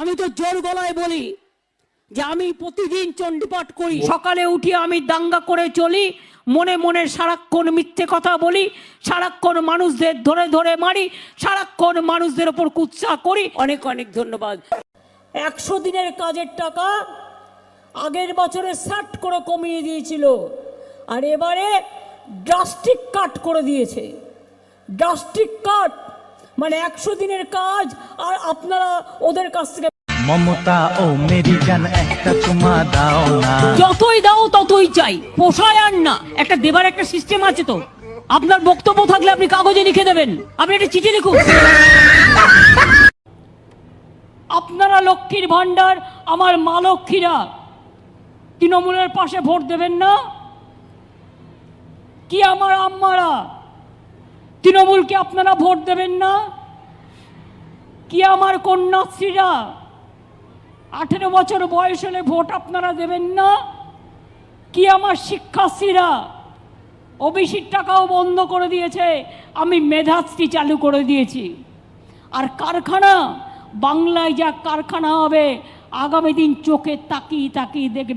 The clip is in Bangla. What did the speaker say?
আমি তো জোর গলায় বলি যে আমি প্রতিদিন চণ্ডীপাঠ করি। সকালে উঠে আমি দাঙ্গা করে চলি মনে মনে সারাক্ষণ মিথ্যে কথা বলি সারাক্ষণ মানুষদের ধরে ধরে মারি সারাক্ষণ মানুষদের ওপর কুৎসা করি। অনেক অনেক ধন্যবাদ। একশো দিনের কাজের টাকা আগের বছরে ষাট করে কমিয়ে দিয়েছিল আর এবারে ড্রাস্টিক কাট করে দিয়েছে। ড্রাস্টিক কাট মানে একশো দিনের কাজ আর আপনারা ওদের কাছ থেকে মমতা ও মেরি জান একটা চুমা দাও না। যতই দাও ততই চাই পোষায় আর না। একটা দেবার একটা সিস্টেম আছে তো। আপনার বক্তব্য থাকলে আপনি কাগজে লিখে দেবেন। আপনি একটা চিঠি লিখুন। আপনারা লক্ষ্মীর ভান্ডার আমার মা লক্ষ্মীরা। তৃণমূলের পাশে ভোট দেবেন না? কি আমার আম্মারা? তৃণমূলকে আপনারা ভোট দেবেন না? কি আমার কন্যাশ্রীরা? আঠেরো বছর বয়স হলে ভোট আপনারা দেবেন না? কি আমার শিক্ষার্থীরা ওবিসির টাকাও বন্ধ করে দিয়েছে, আমি মেধাশ্রী চালু করে দিয়েছি। আর কারখানা, বাংলায় যা কারখানা হবে, আগামী দিন চোখে তাকিয়ে তাকিয়ে দেখবে।